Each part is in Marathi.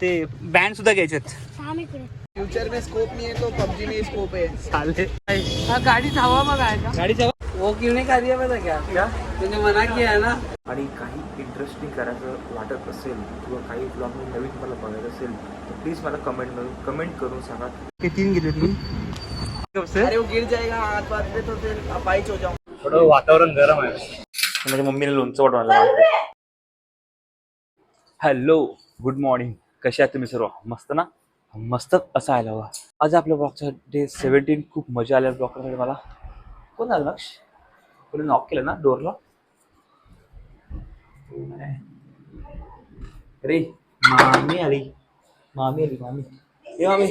ते बँड सुद्धा घ्यायचेत. फ्यूचर में स्कोप नहीं है तो पबजी में स्कोप है। चालते गाड़ी था हवा में आएगा गाडीच्या वो क्यों नहीं कर दिया पता क्या? क्या मना किया है ना? आणि काही इंटरेस्टिंग करायचं वाटत असेल किंवा काही ब्लॉग नवीन तुम्हाला बघायचं असेल तर प्लीज मला कमेंट कमेंट करून सांगा. ते तीन गेले तुम्ही? अरे वो गिर जाएगा हाथ बात पे तो फिर अपाइच हो थोडं वातावरण गरम आहे. माझ्या मम्मीने लोणचं वाटवायला हॅलो गुड मॉर्निंग कसे आहात तुम्ही सर्व? मस्त ना? मस्त असं हवा आज आपल्या ब्लॉगचा डे सेव्हन्टीन खूप मजा आल्या ब्लॉग मला. कोण आलं लक्ष? कोणी नॉक केलं ना डोरला अरे मामी आली. मामी आली मामी. ए मामी.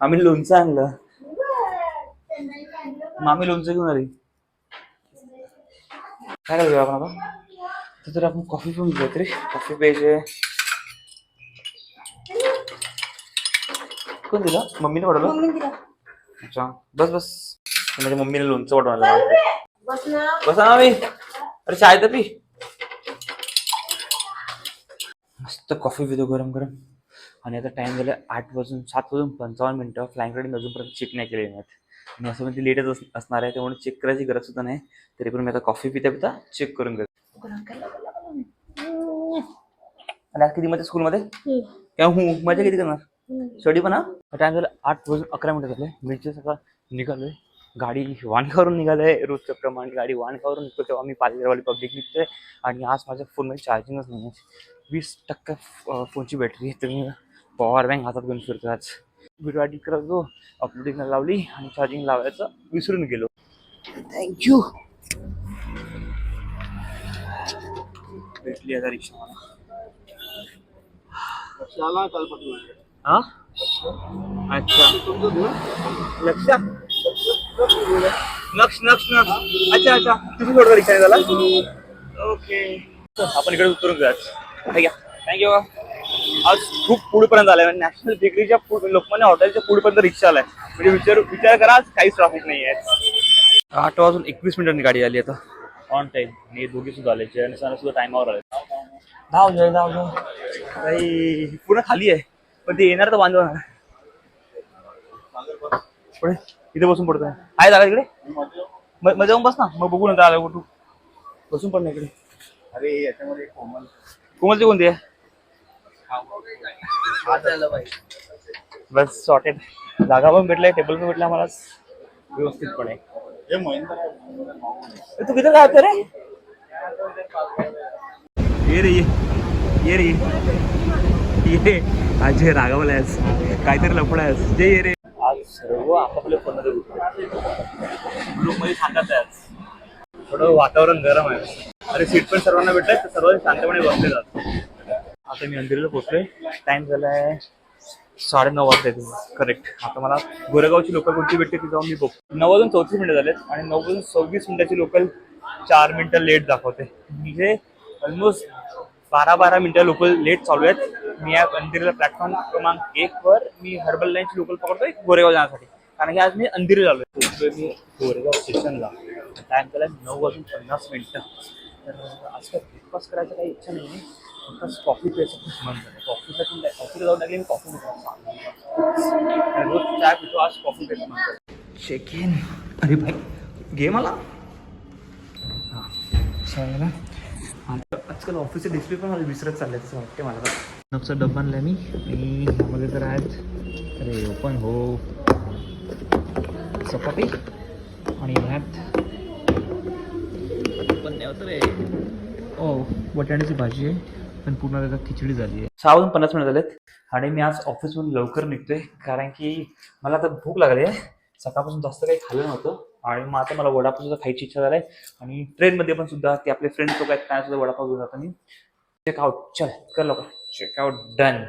मामी लोणचं आणलं. मामी लोणचं घेऊन आली. काय करायचं आपण आता? तर आपण कॉफी पण घेऊया तरी. कॉफी पाहिजे कोण दिला? मम्मीने वाढवलं? अच्छा. बस बस. माझ्या मम्मीने लोणचं वाढवायला बसा ना. मी अरे चाय तर पी. मस्त कॉफी पितो गरम गरम. आणि आता टाइम झाला आठ वाजून सात वाजून पंचावन्न मिनिटं. फ्लाईंगकडे अजूनपर्यंत चेक नाही केले आहेत आणि असं म्हणजे लेटच अस- असणार आहे त्यामुळे चेक करायची गरज सुद्धा नाही. तरी पण मी आता कॉफी पिता पिता चेक करून घेतो. आणि आज किती मध्ये? स्कूलमध्ये? काय हू मजा किती करणार? स्टडी पण हा? टाइम झाला आठ वाजून अकरा मिनिटं झाले. मी जे सकाळ निघालोय. गाडी वाणकावरून निघालोय रोजच्या प्रमाणे. गाडी वाणकावरून निघतो तेव्हा मी पालघरवाली पब्लिक निघतोय. आणि आज माझ्या फोनमध्ये चार्जिंगच नाही आहे वीस टक्का फोनची बॅटरी आहे. तर मी पॉवर बँक हातात घेऊन फिरतो आज. व्हिडिओ एडिट करत अपलोडिंग लावली आणि चार्जिंग लावायचं विसरून गेलो. थँक्यू भेटली आता रिक्षा मला हा? अच्छा। लक्ष? नक्ष नक्ष नक्ष। अच्छा अच्छा। तुम्ही थोडं रिक्षा झाला ओके आपण इकडे उतरून घ्या थँक्यू आज खूप पुढेपर्यंत आलाय नॅशनल डिग्रीच्या पुढे लोकमान्य हॉटेलच्या पुढेपर्यंत रिक्षा आलाय। म्हणजे विचार विचार करा आज काहीच ट्रॅफिक नाही आहे आठ वाजून एकवीस मिनिटांनी गाडी आली आता. ऑन टाइम आणि दोघे सुद्धा आले आणि सर सुद्धा टायमावर आले धाव जय धाव जाऊ काही पूर्ण खाली आहे. पण ते येणार तर बांधव पुढे इथे बसून पडतोय. आहे जागा तिकडे? मग जाऊन बस ना. मग बघू नंतर आलं कुठू बसून पड ना इकडे. अरे याच्यामध्ये कोमल. कोमलची कोणती आहे? भाई बस सॉर्टेड जागा पण भेटलाय टेबल पण भेटला मला व्यवस्थितपणे. तू किती काय रे? ये रे ये. ये रे. ये. आज हे रागावला आहेस. काहीतरी लफडा आहेस. जे ये रे. आज सर्व आपापल्या फोनमध्ये ग्रुपमध्ये सांगत आहे आज थोडं वातावरण गरम आहे. अरे सीट पण सर्वांना भेटत तर सर्व शांतपणे बसले जात आता मी अंधेरीला पोहोचलोय. टाइम झालाय साडे नऊ वाजता करेक्ट आता मला गोरेगावची लोकल कोणती भेटते ती जाऊन मी बघतो. नऊ वाजून चौतीस मिनिटं झालेत आणि नऊ वाजून सव्वीस मिनिटाची लोकल चार मिनिटं लेट दाखवते. म्हणजे ऑलमोस्ट बारा बारा मिनिटं लोकल लेट चालू आहेत. मी या अंधेरीला प्लॅटफॉर्म क्रमांक एक वर मी हर्बल लाईनची लोकल पकडतोय गोरेगाव जाण्यासाठी. कारण की आज मी अंधेरी झालो आहे मी गोरेगाव स्टेशनला टाइम केला नऊ वाजून पन्नास मिनिटं. तर आज काय ब्रेकफास्ट करायचं काही इच्छा नाही फक्त कॉफी प्यायचं खूप मन झालं. कॉफीसाठी कॉफीला जाऊन लागली मी कॉफी रोज चाय पितो आज कॉफी प्यायचं मन चेक इन अरे भाई घे मला. हां आजकाल ऑफिसचे डिस्प्ले पण मला विसरत चालले असं वाटते मला नक्सा डब्बा आणला मी आणि ह्यामध्ये तर आहेत. अरे ओपन हो. चपाती आणि भात. पण नाही होत रे. ओ बटाण्याची भाजी आहे. पण पूर्ण त्याचा खिचडी झाली आहे. सहा वाजून पन्नास मिनिट झालेत आणि मी आज ऑफिसमधून लवकर निघतोय कारण की मला आता भूक लागली आहे. सकाळपासून जास्त काही खाल्लं नव्हतं आणि मग आता मला वडापाव सुद्धा खायची इच्छा झाली आहे. आणि ट्रेनमध्ये पण सुद्धा ते आपले फ्रेंड्स लोक आहेत त्यांना सुद्धा वडापाव घेऊन जातो मी. चेकआउट चल कर लवकर. चेकआउट डन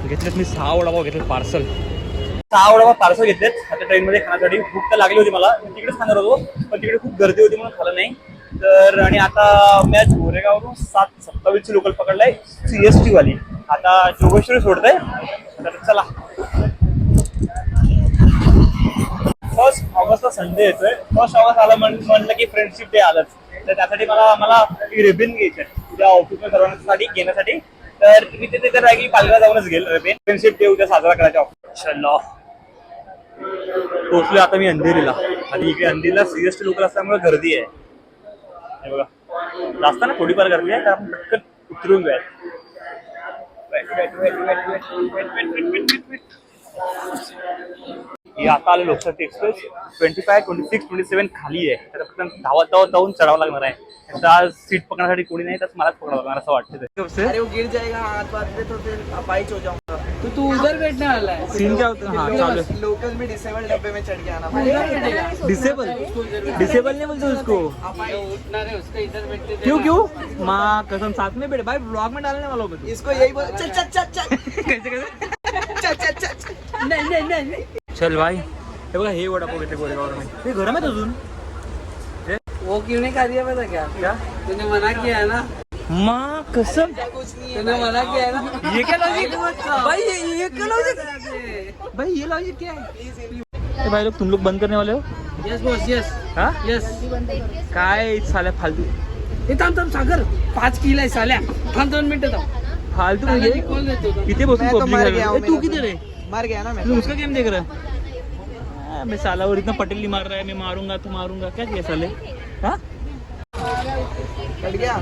है घेतलेत मी सहा वडापाव घेतलेत पार्सल सहा वडापाव पार्सल घेतलेत. आता ट्रेनमध्ये खाण्यासाठी भूक तर लागली होती मला. तिकडेच खाणार होतो पण तिकडे खूप गर्दी होती म्हणून खाल्लं नाही. तर आणि आता मी आज गोरेगाववरून सात सत्तावीसची लोकल पकडलाय सी एस टी वाली आता जोगेश्वरी सोडतंय. तर चला. फर्स्ट ऑगस्टला संडे येतोय. फर्स्ट ऑगस्ट आला म्हणलं की फ्रेंडशिप डे आलंच. तर त्यासाठी मला मला रिबिन घ्यायचे उद्या ऑफिसमध्ये सर्वांसाठी घेण्यासाठी. तर मी तिथे तर आहे की पालघर जाऊनच घेईल रिबिन. फ्रेंडशिप डे उद्या साजरा करायचा ऑफिस चलो पोहोचलो आता मी अंधेरीला. आणि इकडे अंधेरीला सिरियसली लोक असल्यामुळे गर्दी आहे. हे बघा जास्त थोडीफार गर्दी आहे तर आपण पटकन उतरून जाय आता आलं Lokshahi express twenty five twenty six twenty seven खाली आहे तर फक्त धावत धावत जाऊन चढावं लागणार आहे आता आज सीट पकडण्यासाठी कोणी नाही तर मलाच पकडावं लागणार असं वाटतं तो तो तू उधर बैठने वाला है। सीन क्या होता है? हाँ चालू है। लोकल में डिसेबल डब्बे में चढ़ के आना उधर बैठेगा डिसेबल डिसेबल नहीं बोलते उसको? उठना है उसका इधर बैठते क्यों क्यों? माँ कसम साथ में बैठे। भाई ब्लॉग में डालने वाला हूँ मैं तो। इसको यही बोल चल चल चल चल। कैसे कैसे? चल चल चल नहीं नहीं नहीं चल भाई। हे बघा हे वडापाव घेते गोरेगाववर हे। गरम आहेत अजून। वो क्यों नहीं खा रही है पता क्या? क्या? तूने मना किया है ना। माँ कसम। किया है ना? ये क्या लॉजिक भाई ये ये क्या लॉजिक भाई ये लॉजिक क्या है? भाई लोग तुम लोग बंद करने वाले हो? यस बॉस यस हाँ? यस काय साल्या फालतू? हे थांब थांब सागर. पाच किलो आहे साल्या. थांब दोन मिनिटं थांब. फालतू म्हणजे कॉल देतो. किती बसून तो पबजी मर खेल गया रहा हूँ है? तू मेरा किधर है मर गया ना मैं तू उसका गेम देख रहा है. मैं साला और इतना पटेल नहीं मार रहा है मैं मारूंगा तो मारूंगा. क्या किया साले? हाँ? कट गया।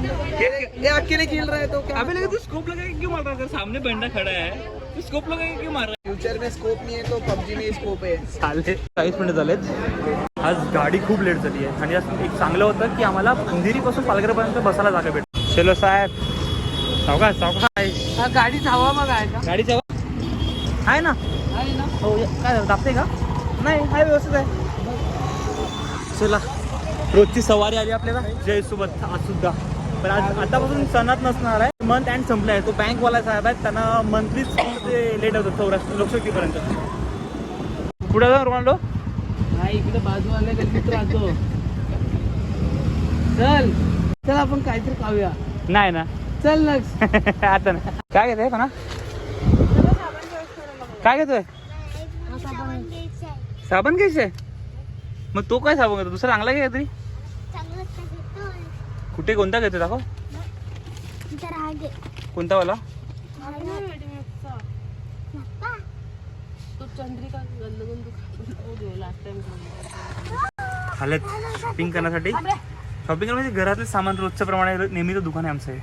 ये अकेले खेल रहा है तो क्या? अबे लगा तू स्कोप लगा के क्यों मार रहा है? सामने बंदा खड़ा है। तू स्कोप लगा के क्यों मार रहा फ्यूचर में स्कोप नहीं है तो पबजी में स्कोप है है। साले चाळीस मिनिटं झालेत। आज गाडी खूप लेट झाली आहे. आणि आज एक चांगलं होतं की आम्हाला अंधेरीपासून पालघरपर्यंत बसायला जागा भेट चलो साहेब. सावकाश हा, गाडीत हवा बघा आहे का गाडीच्या आहे ना? आहे ना? हो काय झालं, दाबते का? नाही आहे व्यवस्थित आहे. चला. रोजची सवारी आली आपल्याला? जय सोबत आज सुद्धा. पण आज आतापासून सणात नसणार आहे. मंथ एंड संपला आहे तो बँकवाला साहेब आहेत. त्यांना मंथलीच ते लेट होतं चौराष्ट्र लोकशक्तीपर्यंत पुढे जाऊ रोनाल्डो? नाही इकडे बाजूवाल्या गल्लीत राहतो. चल चल आपण काहीतरी खाऊया. नाही ना. चल लक्ष. आता ना काय घेतोय म्हणा काय घेतोय? साबण घ्यायचंय मग तो काय साबण घेतो दुसरा चांगला घ्या तरी? कुठे कोणता घेतोय दाखव. कोणता वाला? आलेत शॉपिंग करण्यासाठी. शॉपिंग करण्यासाठी घरातले सामान रोजच्या प्रमाणे नेहमीच दुकान आहे आमचं हे.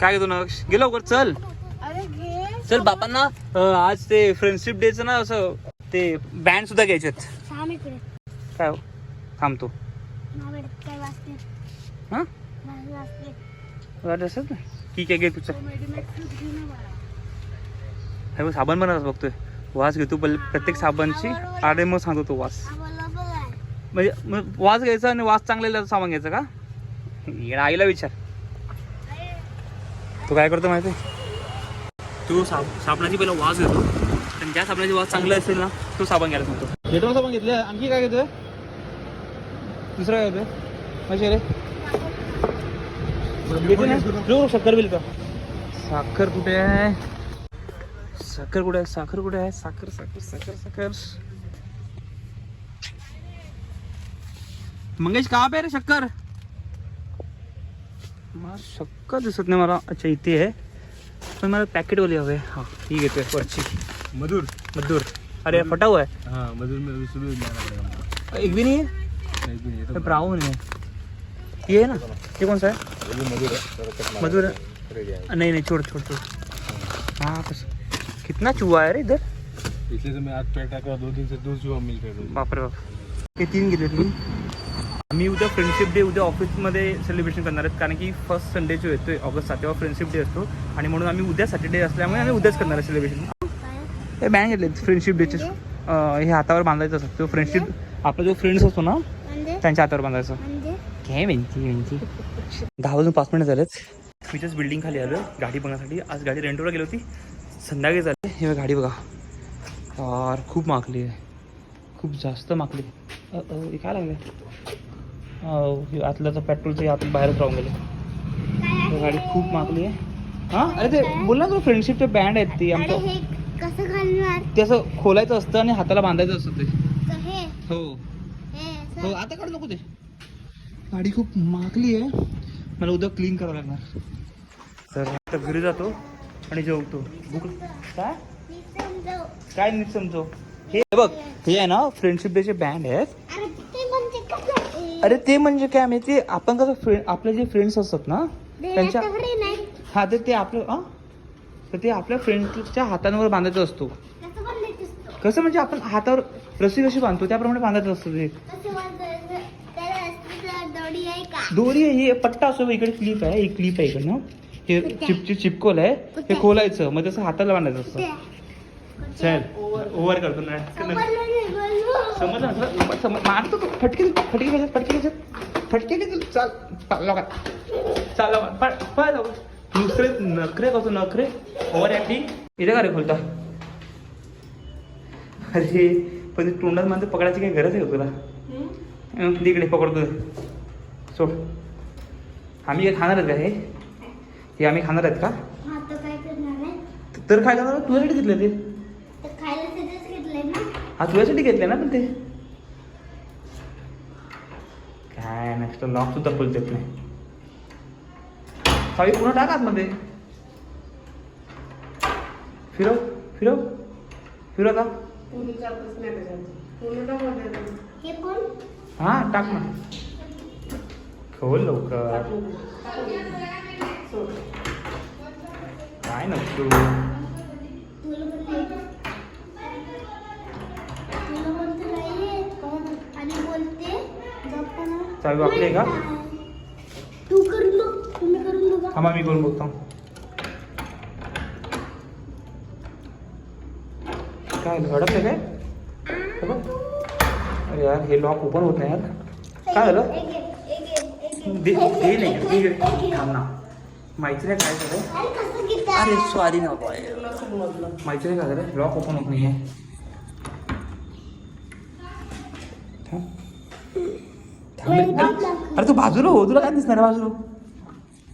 काय घेतो ना गेलो लवकर चल. चल बापांना अं, आज ते फ्रेंडशिप डेचं ना असं ते बँड सुद्धा घ्यायचे काय हो? थांबतो हां? वाटत असत ठीक आहे घे तुझं? हे बघ, साबण बनवत बघतोय. वास घेतो पहिले प्रत्येक साबणची. आडे मग सांगतो तो वास. म्हणजे मग वास घ्यायचा आणि वास चांगलेला सामान घ्यायचं का? आईला विचार. तू काय करतो माहिती? तू साब साबणाची पहिला वास घेतो. आणि ज्या साबणाची वास चांगला असेल ना तो साबण घ्यायला सांगतो. घेतो साबण घेतले? आणखी काय घेतोय? दुसरं काय घेतोय म्हणजे रे जो शक्कर बिल का। साखर कुठे आहे? साखर कुठे आहे? साखर कुठे आहे? साखर साखर साखर साखर. मंगेश कहाँ पे है रे शक्कर? मला शक्कर दिसत नाही मला. अच्छा इथे आहे. पण मला पॅकेटवाली हवे. हा ही घेतोय वरची. मधुर. मधुर. अरे फटा हुआ है हाँ मधुर में पड़ेगा एक भी नहीं है नहीं भी नहीं ये ब्राउन है ये है ना? ये कौन सा है? तो मधुर है? मधुर है नहीं नहीं छोड़ छोड़ छोड़। हाँ बस। कितना चूहा है रे इधर? इसलिए तो मैं आज ट्राई कर दो दिन से दो जुआ मिल कर बापरे बाप हे तीन गेले तुम्ही आम्ही उद्या फ्रेंडशिप डे उद्या ऑफिसमध्ये सेलिब्रेशन करणार आहेत कारण की फर्स्ट संडे जो येतोय ऑगस्ट सात तेव्हा फ्रेंडशिप डे असतो. आणि म्हणून आम्ही उद्या सॅटर्डे असल्यामुळे आम्ही उद्याच करणार आहे सेलिब्रेशन हे बँड घेतले फ्रेंडशिप डेचे हे हातावर बांधायचं असतं. तो फ्रेंडशिप आपला जो फ्रेंड्स असतो ना त्यांच्या हातावर बांधायचं. काय दहा वाजून पाच मिनिट झालेत. मी जस्ट बिल्डिंग खाली आलो गाडी बघण्यासाठी. आज गाडी रेंटवर गेली होती. संध्याकाळी झाली. हे गाडी बघा. यार खूप मागली आहे. खूप जास्त मागली हे काय लागलं हे आतल्याचं पेट्रोलचं आत बाहेरच राहून गेले गाडी खूप मागली आहे. हां? अरे ते बोल ना तुला फ्रेंडशिपचे बँड आहेत ती अरे आमचं हे कसं घालणार? ते असं खोलायचं असतं आणि हाताला बांधायचं असतं ते. तर हे. हो. हो आता काढू नको ते. गाडी खूप मागली आहे. मला उद्या क्लीन करावं लागणार. तर आता घरी जातो आणि जेवतो. भूक काय? काय नीट समजो हे बघ हे आहे ना फ्रेंडशिप डेचे बँड आहेत. अरे ते म्हणजे काय माहिती? आपण कसं फ्रेंड आपले जे फ्रेंड्स असतात ना त्यांच्या हा तर ते आपलं हा? तर ते आपल्या फ्रेंडच्या हातांवर बांधायचं असतो. कसं म्हणजे आपण हातावर रस्सी कशी बांधतो? त्याप्रमाणे बांधायचं असतं ते. दोरी आहे ही पट्टा असतो इकडे क्लिप आहे ही क्लिप आहे इकडनं. हे चिप चिपकोल आहे. हे खोलायचं मग तसं हाताला बांधायचं असतं चल ओव्हर करतो ना. समजलं? समज मारतो तू फटके फटके घ्यायचे फटके घ्यायचे फटके घे तू. चाल चाल लवकर. चाल लवकर पळ पळ लवकर. दुसरे नखरे करतो नखरे. ओव्हर ऍक्टिंग इथे का रे खोलता? अरे पण ते तोंडात माझं पकडायची काही गरज आहे का तुला? इकडे पकडतो. सोड आम्ही काय खाणार आहेत का हे? हे आम्ही खाणार आहेत का? तर काय करणार तुझ्यासाठी घेतले ते. हा तुझ्यासाठी घेतले ना पण ते. काय नेक्स्ट लॉक सुद्धा खोलता येत नाही. चावी पुन्हा टाक आतमध्ये. फिरव फिरव. फिरव आता. हा टाक ना. खोल लवकर. काय नको. चावी आपले का? तू करून बघ तुम्ही करून बघा मी करून बघतो. काय झडपलं काय? अरे यार हे लॉक ओपन होत नाही यार. काय झालं? दे दे नाही दे. थांब ना. माहिती नाही काय झालं? अरे सॉरी ना माहिती नाही काय झालं? लॉक ओपन होत रे. अरे तू बाजूला हो तुला काय दिसणार बाजूला?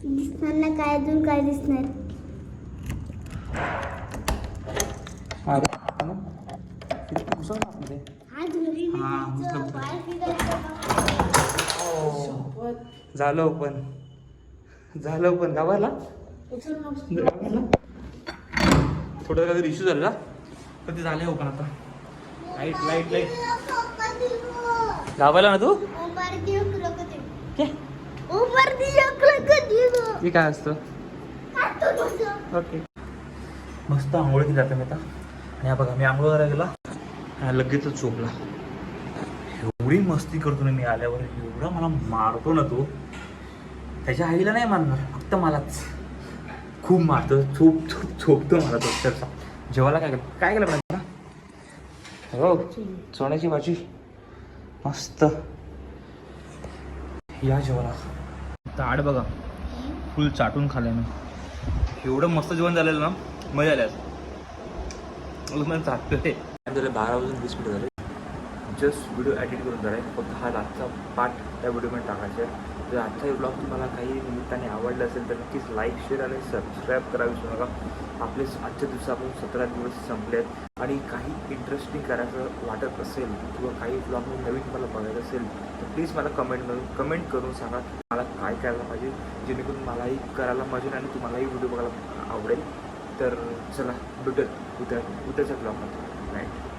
दिसणार ना काय अजून काय दिसणार? अरे. हा घुसलं. फिरायचं. झालं ओपन झालं ओपन गावाला गावाला थोडं काहीतरी इश्यू झाला पण ते झाले ओपन आता लाइट लाइट लाइट. गावाला ना तू. काय. हे असतं. ओके मस्त आंघोळ केली मी आता आणि हा बघा मी आंघोळ करायला गेला आणि लगेचच झोपला एवढी मस्ती करतो ना मी आल्यावर एवढा मला मारतो ना तो. त्याच्या आईला नाही मारणार फक्त मलाच. खूप मारतो झोप झोप झोपतो मला तो अक्षरशः जेवायला काय केलं? काय केलं पाहिजे ना हो चोण्याची भाजी. मस्त. या जेवायला. ताट बघा. फुल चाटून खाल्लं मी. एवढं मस्त जेवण झालेलं ना? मजा आली आज. मग ते झाले बारा वाजून वीस मिनिट झाले. जस्ट व्हिडिओ एडिट करून झाला आहे फक्त हा आजचा पार्ट त्या व्हिडिओमध्ये टाकायचा आहे. जर आजचा ब्लॉग तुम्हाला काही निमित्ताने आवडला असेल तर नक्कीच लाईक शेअर आणि सबस्क्राईब करा विसरू नका. आपले आजच्या दिवसापासून सतरा दिवस संपले आहेत. आणि काही इंटरेस्टिंग करायचं वाटत असेल किंवा काही ब्लॉग नवीन मला बघायचं असेल तर प्लीज मला कमेंट करून कमेंट करून सांगा मला काय करायला पाहिजे जेणेकरून मलाही करायला मजा येईल आणि तुम्हालाही व्हिडिओ बघायला आवडेल. तर चला भेटत उद्या उद्याच्या ब्लॉगमध्ये नाईट